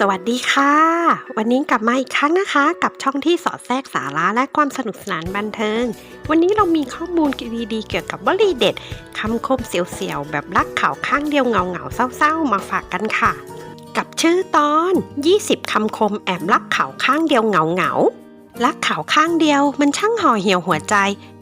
สวัสดีค่ะ วันนี้กลับมาอีกครั้งนะคะ กับช่องที่สอดแทรกสาระและความสนุกสนานบันเทิง วันนี้เรามีข้อมูลดีๆเกี่ยวกับวลีเด็ดคำคมเสียวๆ แบบรักข่าวข้างเดียวเงาเงาๆเศร้าๆ มาฝากกันค่ะ กับชื่อตอน 20 คำคมแอบรักข่าวข้างเดียวเงาเงาๆรักข่าวข้างเดียวมันช่างห่อเหี่ยวหัวใจ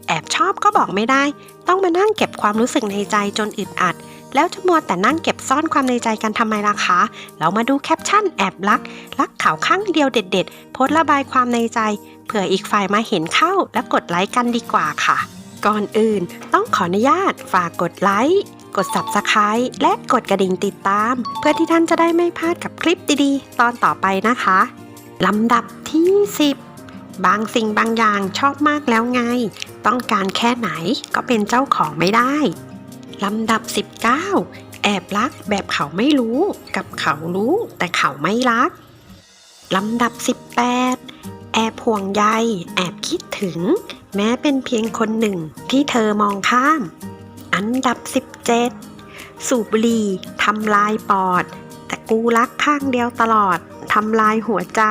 แอบชอบก็บอกไม่ได้ ต้องมานั่งเก็บความรู้สึกในใจจนอึดอัด แล้วจะมัวแต่นั่งเก็บซ่อนความในใจกันทำไมล่ะคะ เรามาดูแคปชั่นแอบรัก รักข่าวข้างเดียวเด็ด ๆ โพสระบายความในใจ เผื่ออีกฝ่ายมาเห็นเข้าและกดไลค์กันดีกว่าค่ะ ก่อนอื่นต้องขออนุญาตฝากกดไลค์กด Subscribe และกดกระดิ่งติดตาม เพื่อที่ท่านจะได้ไม่พลาดกับคลิปดีๆ ตอนต่อไปนะคะลำดับที่ 10 บางสิ่งบางอย่างชอบมากแล้วไง ต้องการแค่ไหนก็เป็นเจ้าของไม่ได้ ลำดับ 19 แอบรักแบบเขาไม่รู้กับเขารู้แต่เขาไม่รัก ลำดับ 18 แอบห่วงใย แอบคิดถึง แม้เป็นเพียงคนหนึ่งที่เธอมองข้าม อันดับ 17 สูบบุหรี่ทำลายปอด แต่กูรักข้างเดียวตลอดทำลายหัวใจ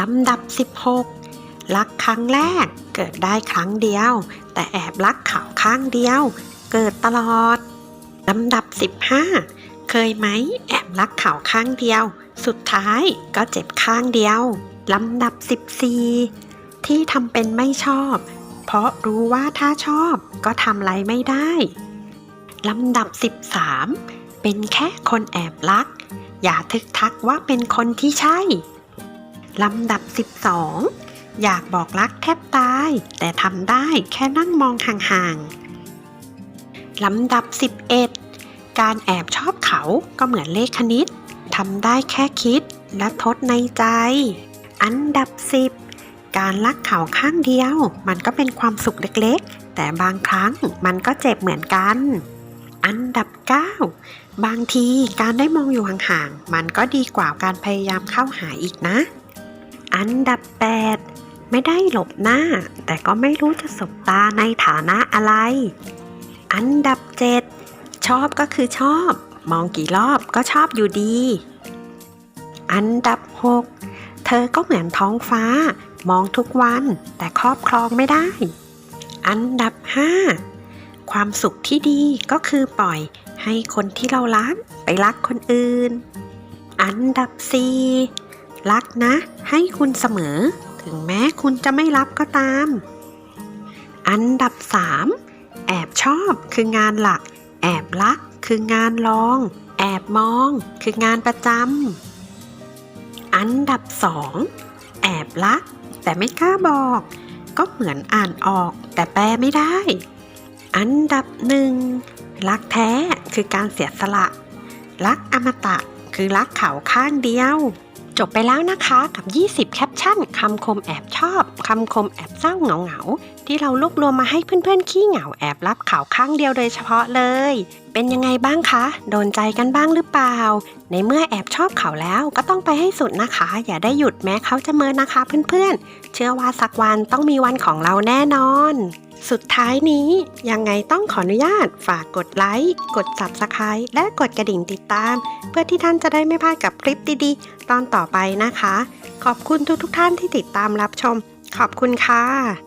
ลำดับ 16 รักครั้งแรกเกิดได้ครั้งเดียว แต่แอบรักเขาข้างเดียว เกิดตลอด ลำดับ 15 เคยไหมแอบรักเขาข้างเดียว สุดท้ายก็เจ็บข้างเดียว ลำดับ 14 ที่ทำเป็นไม่ชอบ เพราะรู้ว่าถ้าชอบก็ทำไรไม่ได้ ลำดับ 13 เป็นแค่คนแอบรัก อย่าทึกทักว่าเป็นคนที่ใช่ ลำดับ 12 อยากบอกรักแทบตาย แต่ทำได้แค่นั่งมองห่างๆ ลำดับ 11 การแอบชอบเขาก็เหมือนเลขคณิตทำได้แค่คิดและทดในใจ อันดับ 10 การรักเขาข้างเดียว มันก็เป็นความสุขเล็กๆ แต่บางครั้งมันก็เจ็บเหมือนกัน อันดับ 9 บางทีการได้มองอยู่ห่างๆ มันก็ดีกว่าการพยายามเข้าหาอีกนะ อันดับ 8 ไม่ได้หลบหน้า แต่ก็ไม่รู้จะสบตาในฐานะอะไร อันดับ 7 ชอบก็คือชอบ มองกี่รอบก็ชอบอยู่ดี อันดับ 6 เธอก็เหมือนท้องฟ้า มองทุกวันแต่ครอบครองไม่ได้ อันดับ 5 ความสุขที่ดีก็คือปล่อยให้คนที่เรารักไปรักคนอื่น อันดับ 4 รักนะ ให้คุณเสมอ ถึงแม้คุณจะไม่รับก็ตาม อันดับ 3 ชอบคืองานหลัก แอบรักคืองานรอง แอบมองคืองานประจำอันดับ2แอบรัก แต่ไม่กล้าบอก ก็เหมือนอ่านออกแต่แปลไม่ได้ อันดับหนึ่งรักแท้คือการเสียสละ รักอมตะคือรักเขาข้างเดียว จบไปแล้วนะคะกับ 20 แคปชั่นคำคมแอบชอบ คำคมแอบเศร้าเหงาเหงาๆที่เรารวบรวมมาให้เพื่อนๆขี้เหงาแอบรับข่าวข้างเดียวโดยเฉพาะเลย เป็นยังไงบ้างคะ โดนใจกันบ้างหรือเปล่า ในเมื่อแอบชอบเขาแล้วก็ต้องไปให้สุดนะคะ อย่าได้หยุดแม้เขาจะเมินนะคะเพื่อนๆ เชื่อว่าสักวันต้องมีวันของเราแน่นอน สุดท้ายนี้ยังไงต้องขออนุญาตฝากกดไลค์กด Subscribe และกดกระดิ่งติดตาม เพื่อที่ท่านจะได้ไม่พลาดกับคลิปดีๆ ตอนต่อไปนะคะ ขอบคุณทุกๆท่านที่ติดตามรับชม ขอบคุณค่ะ